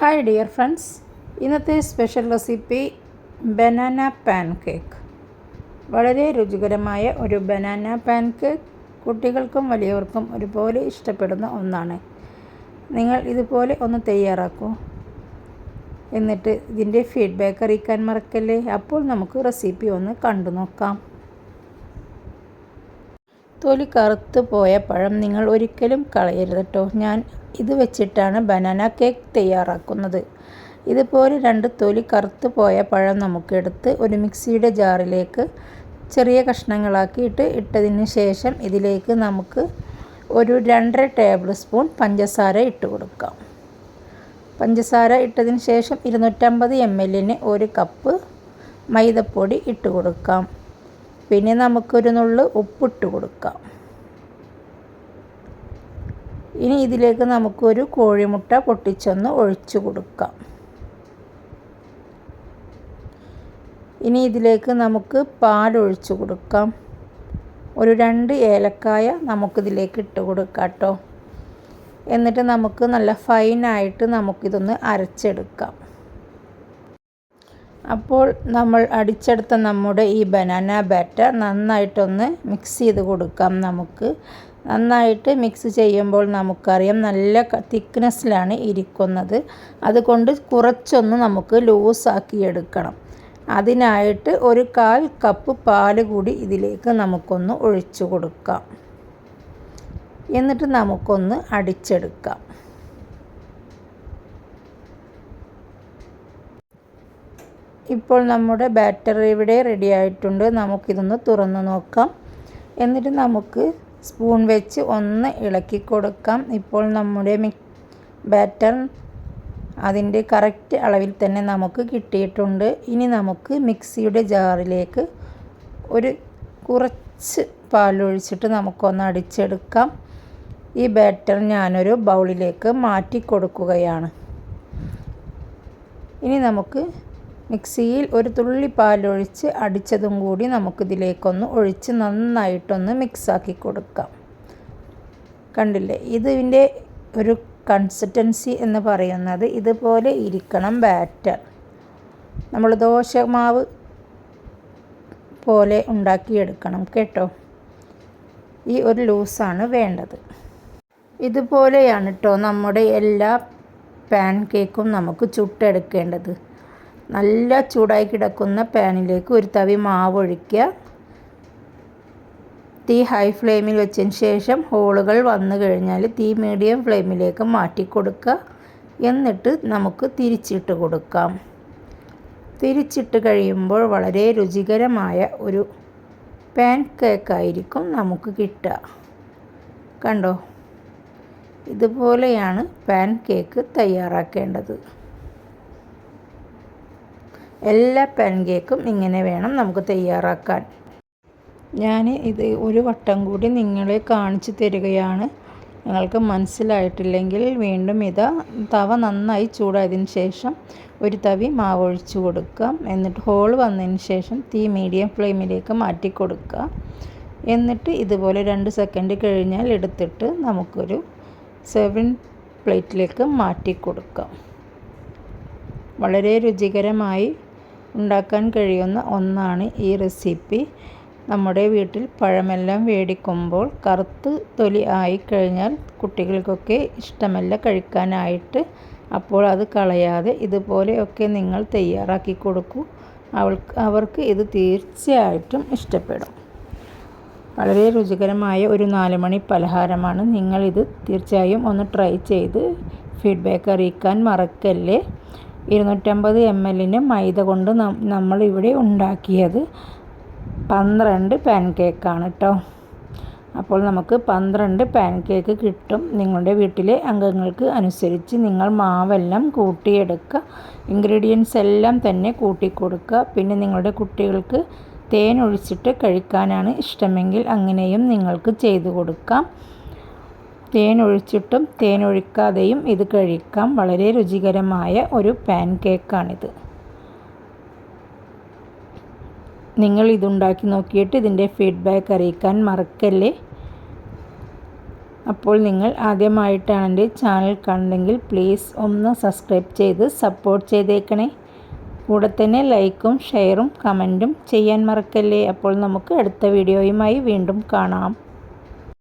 Hi dear friends ഇന്നത്തെ special recipe banana pancake വളരെ രുചികരമായ ഒരു ബനാന പാൻ കേക്ക് കുട്ടികൾക്കും വലിയവർക്കും ഒരുപോലെ ഇഷ്ടപ്പെടുന്ന ഒന്നാണ്. നിങ്ങൾ ഇതുപോലെ ഒന്ന് തയ്യാറാക്കൂ. എന്നിട്ട് ഇതിന്റെ ഫീഡ്ബാക്ക് അറിയിക്കാൻ മറക്കല്ലേ? അപ്പോൾ നമുക്ക് റെസിപ്പി ഒന്ന് കണ്ടു നോക്കാം. തൊലി കറുത്ത് പോയ പഴം നിങ്ങൾ ഒരിക്കലും കളയരുത് കേട്ടോ ഞാൻ ഇത് വെച്ചിട്ടാണ് ബനാന കേക്ക് തയ്യാറാക്കുന്നത്. ഇതുപോലെ രണ്ട് തൊലി കറുത്ത് പോയ പഴം നമുക്കെടുത്ത് ഒരു മിക്സിയുടെ ജാറിലേക്ക് ചെറിയ കഷ്ണങ്ങളാക്കിയിട്ട് ഇട്ടതിന് ശേഷം ഇതിലേക്ക് നമുക്ക് ഒരു രണ്ടര ടേബിൾ സ്പൂൺ പഞ്ചസാര ഇട്ട് കൊടുക്കാം. പഞ്ചസാര ഇട്ടതിന് ശേഷം ഇരുന്നൂറ്റമ്പത് എം എല്ലിന് ഒരു കപ്പ് മൈദപ്പൊടി ഇട്ട് കൊടുക്കാം. പിന്നെ നമുക്കൊരു നുള്ളു ഉപ്പിട്ട് കൊടുക്കാം. ഇനി ഇതിലേക്ക് നമുക്കൊരു കോഴിമുട്ട പൊട്ടിച്ചൊന്ന് ഒഴിച്ചു കൊടുക്കാം. ഇനി ഇതിലേക്ക് നമുക്ക് പാൽ ഒഴിച്ചു കൊടുക്കാം. ഒരു രണ്ട് ഏലക്കായ നമുക്കിതിലേക്ക് ഇട്ട് കൊടുക്കാം കേട്ടോ എന്നിട്ട് നമുക്ക് നല്ല ഫൈനായിട്ട് നമുക്കിതൊന്ന് അരച്ചെടുക്കാം. അപ്പോൾ നമ്മൾ അടിച്ചെടുത്ത നമ്മുടെ ഈ ബനാന ബാറ്റർ നന്നായിട്ടൊന്ന് മിക്സ് ചെയ്ത് കൊടുക്കാം നമുക്ക്. നന്നായിട്ട് മിക്സ് ചെയ്യുമ്പോൾ നമുക്കറിയാം നല്ല തിക്നെസ്സിലാണ് ഇരിക്കുന്നത്. അതുകൊണ്ട് കുറച്ചൊന്ന് നമുക്ക് ലൂസാക്കി എടുക്കണം. അതിനായിട്ട് ഒരു കാൽ കപ്പ് പാൽ കൂടി ഇതിലേക്ക് നമുക്കൊന്ന് ഒഴിച്ചു കൊടുക്കാം. എന്നിട്ട് നമുക്കൊന്ന് അടിച്ചെടുക്കാം. ഇപ്പോൾ നമ്മുടെ ബാറ്റർ ഇവിടെ റെഡി ആയിട്ടുണ്ട്. നമുക്കിതൊന്ന് തുറന്ന് നോക്കാം. എന്നിട്ട് നമുക്ക് സ്പൂൺ വെച്ച് ഒന്ന് ഇളക്കി കൊടുക്കാം. ഇപ്പോൾ നമ്മുടെ മി ബാറ്റർ അതിന്റെ കറക്റ്റ് അളവിൽ തന്നെ നമുക്ക് കിട്ടിയിട്ടുണ്ട്. ഇനി നമുക്ക് മിക്സിയുടെ ജാറിലേക്ക് ഒരു കുറച്ച് പാലൊഴിച്ചിട്ട് നമുക്കൊന്ന് അടിച്ചെടുക്കാം. ഈ ബാറ്റർ ഞാനൊരു ബൗളിലേക്ക് മാറ്റി കൊടുക്കുകയാണ്. ഇനി നമുക്ക് മിക്സിയിൽ ഒരു തുള്ളി പാലൊഴിച്ച് അടിച്ചതും കൂടി നമുക്കിതിലേക്കൊന്ന് ഒഴിച്ച് നന്നായിട്ടൊന്ന് മിക്സാക്കി കൊടുക്കാം. കണ്ടില്ലേ? ഇതിന്റെ ഒരു കൺസിസ്റ്റൻസി എന്ന് പറയുന്നത് ഇതുപോലെ ഇരിക്കണം ബാറ്റർ. നമ്മൾ ദോശമാവ് പോലെ ഉണ്ടാക്കിയെടുക്കണം കേട്ടോ. ഈ ഒരു ലൂസാണ് വേണ്ടത്. ഇതുപോലെയാണ് കേട്ടോ നമ്മുടെ എല്ലാ പാൻ കേക്കും നമുക്ക് ചുട്ടെടുക്കേണ്ടത്. നല്ല ചൂടായി കിടക്കുന്ന പാനിലേക്ക് ഒരു തവി മാവ് ഒഴിക്കുക തീ ഹൈ ഫ്ലെയിമിൽ വെച്ചതിന് ശേഷം ഹോളുകൾ വന്നു കഴിഞ്ഞാൽ തീ മീഡിയം ഫ്ലെയിമിലേക്ക് മാറ്റി കൊടുക്കുക എന്നിട്ട് നമുക്ക് തിരിച്ചിട്ട് കൊടുക്കാം. തിരിച്ചിട്ട് കഴിയുമ്പോൾ വളരെ രുചികരമായ ഒരു പാൻ കേക്കായിരിക്കും നമുക്ക് കിട്ടുക. കണ്ടോ? ഇതുപോലെയാണ് പാൻ കേക്ക് തയ്യാറാക്കേണ്ടത്. എല്ലാ പാൻ കേക്കും ഇങ്ങനെ വേണം നമുക്ക് തയ്യാറാക്കാൻ. ഞാൻ ഇത് ഒരു വട്ടം കൂടി നിങ്ങളെ കാണിച്ചു തരികയാണ്. നിങ്ങൾക്ക് മനസ്സിലായിട്ടില്ലെങ്കിൽ വീണ്ടും ഇത് തവ നന്നായി ചൂടായതിന് ശേഷം ഒരു തവി മാവ് കൊടുക്കുക എന്നിട്ട് ഹോൾ വന്നതിന് ശേഷം തീ മീഡിയം ഫ്ലെയിമിലേക്ക് മാറ്റി കൊടുക്കുക. എന്നിട്ട് ഇതുപോലെ രണ്ട് സെക്കൻഡ് കഴിഞ്ഞാൽ എടുത്തിട്ട് നമുക്കൊരു സെവൻ പ്ലേറ്റിലേക്ക് മാറ്റി കൊടുക്കാം. വളരെ രുചികരമായി ഉണ്ടാക്കാൻ കഴിയുന്ന ഒന്നാണ് ഈ റെസിപ്പി. നമ്മുടെ വീട്ടിൽ പഴമെല്ലാം വേടിക്കുമ്പോൾ കറുത്ത് തൊലി ആയിക്കഴിഞ്ഞാൽ കുട്ടികൾക്കൊക്കെ ഇഷ്ടമല്ല കഴിക്കാനായിട്ട്. അപ്പോൾ അത് കളയാതെ ഇതുപോലെയൊക്കെ നിങ്ങൾ തയ്യാറാക്കി കൊടുക്കൂ. അവൾക്ക് അവർക്ക് ഇത് തീർച്ചയായിട്ടും ഇഷ്ടപ്പെടും. വളരെ രുചികരമായ ഒരു നാലുമണി പലഹാരമാണ്. നിങ്ങളിത് തീർച്ചയായും ഒന്ന് ട്രൈ ചെയ്ത് ഫീഡ്ബാക്ക് അറിയിക്കാൻ മറക്കല്ലേ? ഇരുന്നൂറ്റമ്പത് എം എല്ലിന് മൈദ കൊണ്ട് നമ്മൾ ഇവിടെ ഉണ്ടാക്കിയത് പന്ത്രണ്ട് പാൻ കേക്കാണ് കേട്ടോ അപ്പോൾ നമുക്ക് പന്ത്രണ്ട് പാൻ കേക്ക് കിട്ടും. നിങ്ങളുടെ വീട്ടിലെ അംഗങ്ങൾക്ക് അനുസരിച്ച് നിങ്ങൾ മാവെല്ലാം കൂട്ടിയെടുക്കുക. ഇൻഗ്രീഡിയൻസ് എല്ലാം തന്നെ കൂട്ടിക്കൊടുക്കുക. പിന്നെ നിങ്ങളുടെ കുട്ടികൾക്ക് തേൻ ഒഴിച്ചിട്ട് കഴിക്കാനാണ് ഇഷ്ടമെങ്കിൽ അങ്ങനെയും നിങ്ങൾക്ക് ചെയ്തു കൊടുക്കാം. തേൻ ഒഴിച്ചിട്ടും തേൻ ഒഴിക്കാതെയും ഇത് കഴിക്കാം. വളരെ രുചികരമായ ഒരു പാൻ കേക്കാണിത് നിങ്ങൾ ഇതുണ്ടാക്കി നോക്കിയിട്ട് ഇതിന്റെ ഫീഡ്ബാക്ക് അറിയിക്കാൻ മറക്കല്ലേ? അപ്പോൾ നിങ്ങൾ ആദ്യമായിട്ടാണ് എന്റെ ചാനൽ കണ്ടെങ്കിൽ പ്ലീസ് ഒന്ന് സബ്സ്ക്രൈബ് ചെയ്ത് സപ്പോർട്ട് ചെയ്തേക്കണേ. കൂടെ തന്നെ ലൈക്കും ഷെയറും കമന്റും ചെയ്യാൻ മറക്കല്ലേ? അപ്പോൾ നമുക്ക് അടുത്ത വീഡിയോയുമായി വീണ്ടും കാണാം.